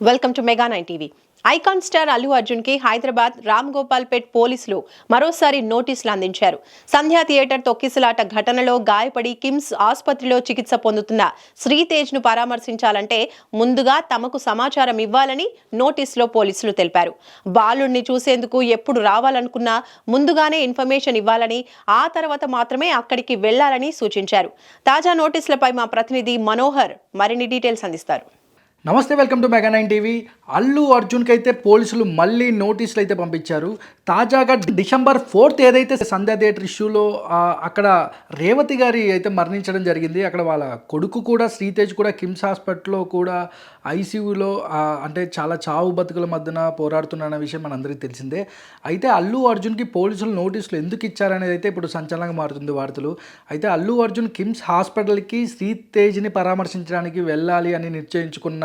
Welcome to mega nine TV icon star Allu అర్జున్కి హైదరాబాద్ రామ్ గోపాల్ పేట్ పోలీసులు మరోసారి నోటీసులు అందించారు. సంధ్యా థియేటర్ తొక్కిసలాట ఘటనలో గాయపడి కిమ్స్ ఆసుపత్రిలో చికిత్స పొందుతున్న శ్రీతేజ్ను పరామర్శించాలంటే ముందుగా తమకు సమాచారం ఇవ్వాలని నోటీసులో పోలీసులు తెలిపారు. బాలుడిని చూసేందుకు ఎప్పుడు రావాలనుకున్నా ముందుగానే ఇన్ఫర్మేషన్ ఇవ్వాలని ఆ తర్వాత మాత్రమే అక్కడికి వెళ్ళాలని సూచించారు. తాజా నోటీసులపై మా ప్రతినిధి మనోహర్ మరిన్ని డీటెయిల్స్ అందిస్తారు. నమస్తే welcome to mega nine TV. Allu అర్జున్కి అయితే పోలీసులు మళ్ళీ నోటీసులు అయితే పంపించారు. తాజాగా డిసెంబర్ ఫోర్త్ ఏదైతే సంధ్యా థియేటర్ ఇష్యూలో అక్కడ రేవతి గారి అయితే మరణించడం జరిగింది. అక్కడ వాళ్ళ కొడుకు కూడా శ్రీతేజ్ కూడా కిమ్స్ హాస్పిటల్లో కూడా ఐసీయూలో అంటే చాలా చావు బతుకుల మధ్యన పోరాడుతున్న విషయం మనందరికీ తెలిసిందే. అయితే అల్లు అర్జున్కి పోలీసులు నోటీసులు ఎందుకు ఇచ్చారనేది అయితే ఇప్పుడు సంచలనంగా మారుతుంది వార్తలు. అయితే అల్లు అర్జున్ కిమ్స్ హాస్పిటల్కి శ్రీతేజ్ని పరామర్శించడానికి వెళ్ళాలి అని నిశ్చయించుకున్న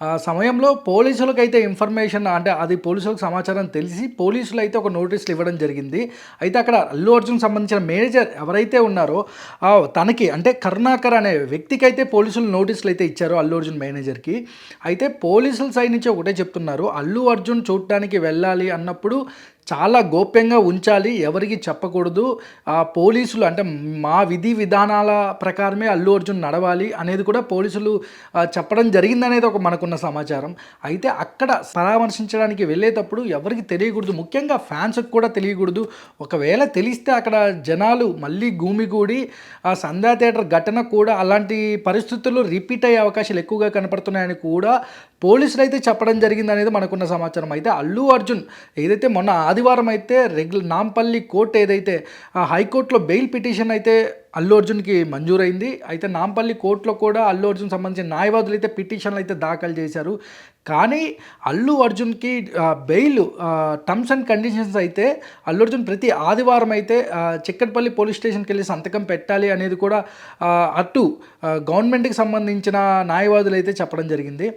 ఆ సమయంలో పోలీసులకు అయితే ఇన్ఫర్మేషన్ అంటే అది పోలీసులకు సమాచారం తెలిసి పోలీసులు అయితే ఒక నోటీసులు ఇవ్వడం జరిగింది. అయితే అక్కడ అల్లు అర్జున్ సంబంధించిన మేనేజర్ ఎవరైతే ఉన్నారో తనకి అంటే కరుణాకర్ అనే వ్యక్తికి అయితే పోలీసులు నోటీసులు అయితే ఇచ్చారు అల్లు అర్జున్ మేనేజర్కి అయితే పోలీసుల సైడ్ నుంచి ఒకటే చెప్తున్నారు అల్లు అర్జున్ చూడటానికి వెళ్ళాలి అన్నప్పుడు చాలా గోప్యంగా ఉంచాలి ఎవరికి చెప్పకూడదు. ఆ పోలీసులు అంటే మా విధి విధానాల ప్రకారమే అల్లు అర్జున్ నడవాలి అనేది కూడా పోలీసులు చెప్పడం జరిగిందనేది ఒక మనకు ఉన్న సమాచారం. అయితే అక్కడ పరామర్శించడానికి వెళ్ళేటప్పుడు ఎవరికి తెలియకూడదు. ముఖ్యంగా ఫ్యాన్స్కి కూడా తెలియకూడదు. ఒకవేళ తెలిస్తే అక్కడ జనాలు మళ్ళీ గూమిగూడి ఆ సంధ్యా థియేటర్ ఘటన కూడా అలాంటి పరిస్థితుల్లో రిపీట్ అయ్యే అవకాశాలు ఎక్కువగా కనపడుతున్నాయని కూడా పోలీసులు అయితే చెప్పడం జరిగింది అనేది మనకున్న సమాచారం. అయితే అల్లు అర్జున్ ఏదైతే మొన్న ఆదివారం అయితే రెగ్యులర్ నాంపల్లి కోర్టు ఏదైతే ఆ హైకోర్టులో బెయిల్ పిటిషన్ అయితే అల్లు అర్జున్కి మంజూరైంది. అయితే నాంపల్లి కోర్టులో కూడా అల్లు అర్జున్ సంబంధించిన న్యాయవాదులు అయితే పిటిషన్లు అయితే దాఖలు చేశారు. కానీ అల్లు అర్జున్కి బెయిల్ టర్మ్స్ అండ్ కండిషన్స్ అయితే అల్లు అర్జున్ ప్రతి ఆదివారం అయితే ఆ, చిక్కట్పల్లి పోలీస్ స్టేషన్కి వెళ్ళి సంతకం పెట్టాలి అనేది కూడా అటు గవర్నమెంట్కి సంబంధించిన న్యాయవాదులు అయితే చెప్పడం జరిగింది.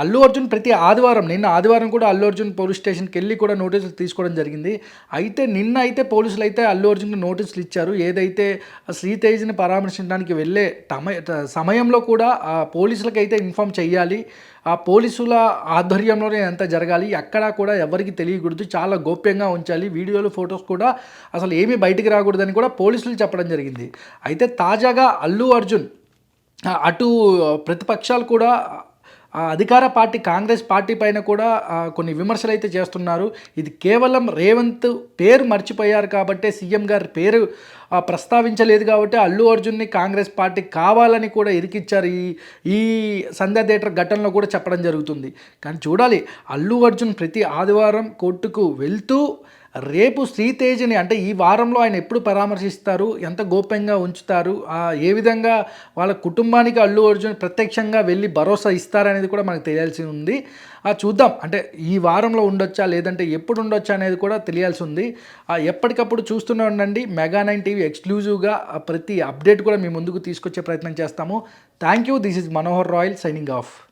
అల్లు అర్జున్ ప్రతి ఆదివారం నిన్న ఆదివారం కూడా అల్లు అర్జున్ పోలీస్ స్టేషన్కి వెళ్ళి కూడా నోటీసులు తీసుకోవడం జరిగింది. అయితే నిన్న అయితే పోలీసులు అయితే అల్లు అర్జున్కి నోటీసులు ఇచ్చారు. ఏదైతే శ్రీతేజ్ని పరామర్శించడానికి వెళ్ళే టమ సమయంలో కూడా పోలీసులకు అయితే ఇన్ఫామ్ చేయాలి ఆ పోలీసుల ఆధ్వర్యంలోనే ఎంత జరగాలి. ఎక్కడా కూడా ఎవరికి తెలియకూడదు. చాలా గోప్యంగా ఉంచాలి. వీడియోలు ఫొటోస్ కూడా అసలు ఏమీ బయటికి రాకూడదని కూడా పోలీసులు చెప్పడం జరిగింది. అయితే తాజాగా అల్లు అర్జున్ అటు ప్రతిపక్షాలు కూడా ఆ అధికార పార్టీ కాంగ్రెస్ పార్టీ పైన కూడా కొన్ని విమర్శలు అయితే చేస్తున్నారు. ఇది కేవలం రేవంత్ పేరు మర్చిపోయారు కాబట్టే సీఎం గారి పేరు ప్రస్తావించలేదు కాబట్టి అల్లు అర్జున్ని కాంగ్రెస్ పార్టీ కావాలని కూడా ఇరికిచ్చారు. ఈ ఈ సంధ్యా థియేటర్ ఘటనలో కూడా చెప్పడం జరుగుతుంది. కానీ చూడాలి అల్లు అర్జున్ ప్రతి ఆదివారం కోర్టుకు వెళ్తూ రేపు శ్రీతేజ్ని అంటే ఈ వారంలో ఆయన ఎప్పుడు పరామర్శిస్తారు? ఎంత గోప్యంగా ఉంచుతారు? ఏ విధంగా వాళ్ళ కుటుంబానికి అల్లు అర్జున్ ప్రత్యక్షంగా వెళ్ళి భరోసా ఇస్తారనేది కూడా మనకు తెలియాల్సి ఉంది. ఆ, చూద్దాం. అంటే ఈ వారంలో ఉండొచ్చా? లేదంటే ఎప్పుడు ఉండొచ్చా అనేది కూడా తెలియాల్సి ఉంది. ఎప్పటికప్పుడు చూస్తూనే ఉండండి. మెగా నైన్ టీవీ ఎక్స్క్లూజివ్గా ప్రతి అప్డేట్ కూడా మీ ముందుకు తీసుకొచ్చే ప్రయత్నం చేస్తాము. Thank you. This is Manohar Royal signing off.